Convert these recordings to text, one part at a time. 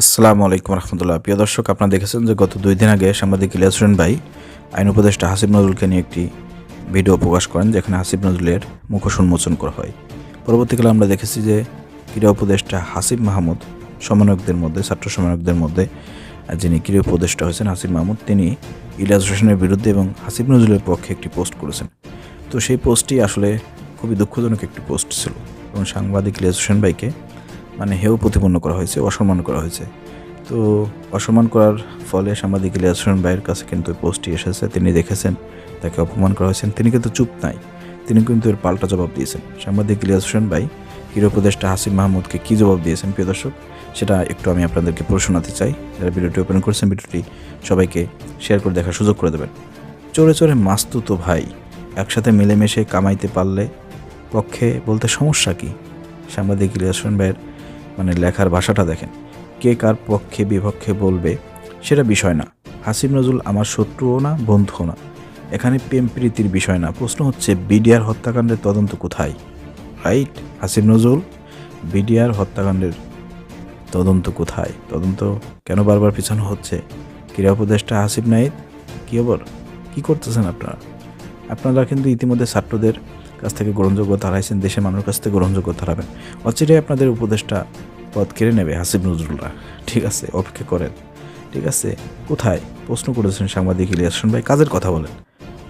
আসসালামু আলাইকুম রহমতুল্লাহ। প্রিয় দর্শক, আপনারা দেখেছেন যে গত দুই দিন আগে সাংবাদিক ইলিয়াস হোসেন ভাই, আইন উপদেষ্টা হাসিব নজরুলকে নিয়ে একটি ভিডিও প্রকাশ করেন, যেখানে হাসিব নজরুলের মুখোশ উন্মোচন করা হয়। পরবর্তীকালে আমরা দেখেছি যে ক্রীড়া উপদেষ্টা হাসিব মাহমুদ সমন্বয়কদের মধ্যে, ছাত্র সমন্বয়কদের মধ্যে, যিনি ক্রীড়া উপদেষ্টা হয়েছেন হাসিব মাহমুদ, তিনি ইলিয়াস হোসেনের বিরুদ্ধে এবং হাসিব নজরুলের পক্ষে একটি পোস্ট করেছেন। তো সেই পোস্টটি আসলে খুবই দুঃখজনক একটি পোস্ট ছিল এবং সাংবাদিক ইলিয়াস হোসেন ভাইকে মানে হেয় প্রতিপন্ন করা হয়েছে, অসম্মান করা হয়েছে। তো অসম্মান করার ফলে সাংবাদিক ইলিয়াস হোসেন ভাইয়ের কাছে কিন্তু পোস্টটি এসেছে। তিনি দেখেছেন, তাকে অপমান করা হয়েছেন তিনি কিন্তু চুপ নাই। তিনি কিন্তু এর পাল্টা জবাব দিয়েছেন। সাংবাদিক ইলিয়াস হোসেন ভাই, হিরো হাসিম মাহমুদকে কী জবাব দিয়েছেন, প্রিয় দর্শক? সেটা একটু আমি আপনাদেরকে শোনাতে চাই। যারা ভিডিওটি ওপেন করেছেন, ভিডিওটি সবাইকে শেয়ার করে দেখার সুযোগ করে দেবেন। চোরে চোরে মাস্তু তো ভাই, একসাথে মিলেমিশে কামাইতে পারলে পক্ষে বলতে সমস্যা কী? সাংবাদিক ইলিয়াস হোসেন ভাইয়ের মানে লেখার ভাষাটা দেখেন। কে কার পক্ষে বিপক্ষে বলবে সেটা বিষয় না। হাসিব নজরুল আমার শত্রুও না, বন্ধুও না। এখানে প্রেম প্রীতির বিষয় না। প্রশ্ন হচ্ছে, বিডিআর হত্যাকাণ্ডের তদন্ত কোথায়? রাইট হাসিব নজরুল, বিডিআর হত্যাকাণ্ডের তদন্ত কোথায়? তদন্ত কেন বারবার পিছানো হচ্ছে? ক্রীড়া উপদেষ্টা হাসিব নাইদ, কী খবর? কী করতেছেন আপনারা? আপনারা কিন্তু ইতিমধ্যে ছাত্রদের কাছ থেকে গ্রহণযোগ্যতা হারাইছেন দেশের মানুষের কাছ থেকে গ্রহণযোগ্যতা হারাবেন অচিরেই আপনাদের উপদেষ্টা পদ কেড়ে নেবে হাসিব নজরুলরা। ঠিক আছে, অপেক্ষা করেন। ঠিক আছে, কোথায়? প্রশ্ন করেছেন সাংবাদিক ইলিয়াস হোসেন ভাই, কাজের কথা বলেন।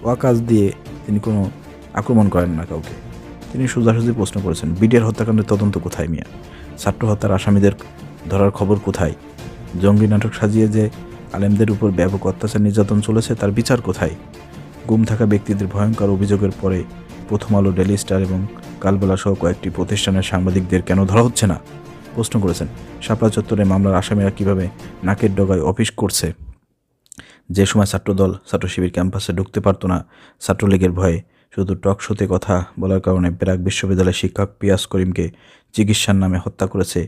ওয়া কাজ দিয়ে তিনি কোনো আক্রমণ করেন না কাউকে। তিনি সোজাসুজি প্রশ্ন করেছেন, বিডিআর হত্যাকাণ্ডের তদন্ত কোথায় মিয়া? ছাত্র হত্যার আসামিদের ধরার খবর কোথায়? জঙ্গি নাটক সাজিয়ে যে আলেমদের উপর ব্যাপক অত্যাচার নির্যাতন চলেছে, তার বিচার কোথায়? গুম থাকা ব্যক্তিদের ভয়ঙ্কর অভিযোগের পরে প্রথম আলো ডেলি স্টার এবং কালবেলা সহ কয়েকটি প্রতিষ্ঠানের সাংবাদিকদের কেন ধরা হচ্ছে না? প্রশ্ন করেছেন, শাপলা চত্বরে মামলার আসামিরা কীভাবে নাকের ডগায় অফিস করছে? যে সময় ছাত্রদল ছাত্র শিবির ক্যাম্পাসে ঢুকতে পারতো না, ছাত্রলীগের ভয়ে শুধু টক শোতে কথা বলার কারণে ব্র্যাক বিশ্ববিদ্যালয়ের শিক্ষক পিয়াস করিমকে চিকিৎসার নামে হত্যা করেছে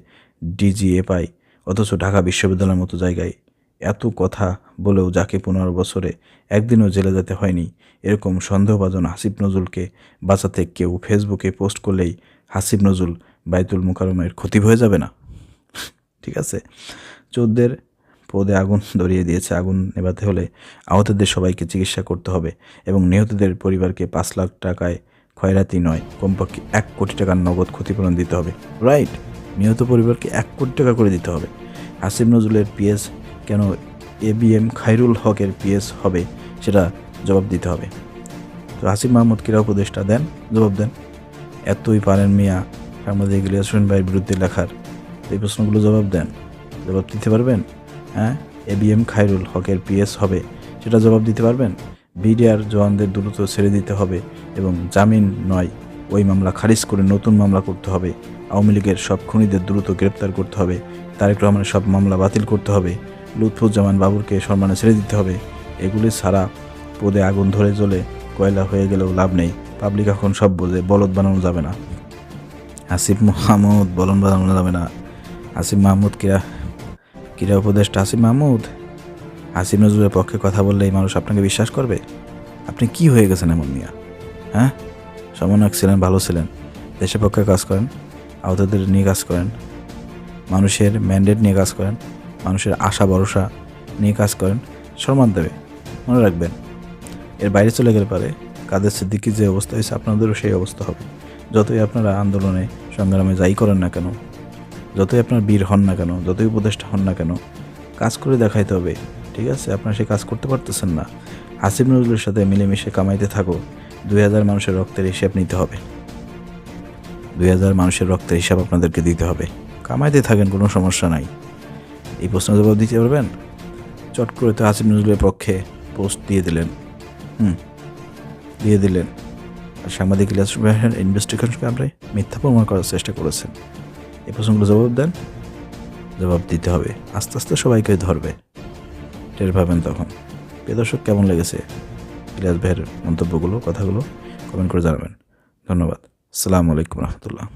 ডিজিএফআই, অথচ ঢাকা বিশ্ববিদ্যালয়ের মতো জায়গায় এত কথা বলেও যাকে পনেরো বছরে একদিনও জেলে যেতে হয়নি, এরকম সন্দেহভাজন হাসিব নজরুলকে বাঁচাতে কেউ ফেসবুকে পোস্ট করলেই হাসিব নজরুল বাইতুল মুকারমের ক্ষতি হয়ে যাবে না? ঠিক আছে। চোদ্দের পদে আগুন ধরিয়ে দিয়েছে, আগুন নেভাতে হলে আহতদের সবাইকে চিকিৎসা করতে হবে এবং নিহতদের পরিবারকে পাঁচ লাখ টাকায় ক্ষয়রাতি নয়, কমপক্ষে এক কোটি টাকার নগদ ক্ষতিপূরণ দিতে হবে। রাইট, নিহত পরিবারকে এক কোটি টাকা করে দিতে হবে। হাসিব নজরুলের পিএস কেন এ বি এম খাইরুল হকের পিএস হবে সেটা জবাব দিতে হবে। তো হাসিব মাহমুদ কিরা উপদেষ্টা দেন, জবাব দেন। এতই পারেন মিয়া, সাংবাদিক ইলিয়াস হোসেন ভাইয়ের বিরুদ্ধে লেখার। এই প্রশ্নগুলো জবাব দেন। জবাব দিতে পারবেন? হ্যাঁ এ বি এম খাইরুল হকের পিএস হবে সেটা জবাব দিতে পারবেন? বিডিআর জওয়ানদের দ্রুত ছেড়ে দিতে হবে এবং জামিন নয়, ওই মামলা খারিজ করে নতুন মামলা করতে হবে। আওয়ামী লীগের সব খুনিদের দ্রুত গ্রেপ্তার করতে হবে। তারেক রহমানের সব মামলা বাতিল করতে হবে। লুৎফুজ্জামান বাবুরকে সম্মানে ছেড়ে দিতে হবে। এগুলি ছাড়া পদে আগুন ধরে জ্বলে কয়লা হয়ে গেলেও লাভ নেই। পাবলিক এখন সব বোঝে, বলদ বানানো যাবে না। আসিফ মাহমুদ বলন বানানো যাবে না। আসিফ মাহমুদ কিরা ক্রীড়া উপদেষ্টা আসিফ মাহমুদ? আসিফ নজরুলের পক্ষে কথা বললে এই মানুষ আপনাকে বিশ্বাস করবে? আপনি কি হয়ে গেছেন এমন মিয়া? হ্যাঁ? সমন্বয়ক ছিলেন, ভালো ছিলেন। দেশের পক্ষে কাজ করেন আহতদের নিয়ে কাজ করেন, মানুষের ম্যান্ডেট নিয়ে কাজ করেন। মানুষের আশা, ভরসা নিয়ে কাজ করেন সম্মান দেবে। মনে রাখবেন, এর বাইরে চলে গেলে পারে কাদের সিদ্দিকি যে অবস্থা হয়েছে, আপনাদেরও সেই অবস্থা হবে। যতই আপনারা আন্দোলনে, সংগ্রামে যাই করেন না কেন, যতই আপনার বীর হন না কেন, যতই উপদেষ্টা হন না কেন, কাজ করে দেখাইতে হবে, ঠিক আছে? আপনারা সেই কাজ করতে পারতেছেন না। হাসিব নজরুলের সাথে মিলেমিশে কামাইতে থাকো, দুই হাজার মানুষের রক্তের হিসাব নিতে হবে। দুই হাজার মানুষের রক্তের হিসাব আপনাদেরকে দিতে হবে। কামাইতে থাকেন, কোনো সমস্যা নাই। এই প্রশ্ন জবাব দিতে পারবেন? চট করে তো হাসিব নজরুলের পক্ষে পোস্ট দিয়ে দিলেন। হুম, দিয়ে দিলেন। আর সাংবাদিক ভাইয়ের ইনভেস্টিগেশনকে আমরা মিথ্যা প্রমাণ করার চেষ্টা করেছেন। এই প্রশ্নগুলো জবাব দেন, জবাব দিতে হবে। আস্তে আস্তে সবাইকে ধরবে। টের পাবেন তখন। প্রিয় দর্শক, কেমন লেগেছে ইলিয়াস ভাইয়ের মন্তব্যগুলো, কথাগুলো? কমেন্ট করে জানাবেন। ধন্যবাদ। আসসালামু আলাইকুম রহমতুল্লাহ।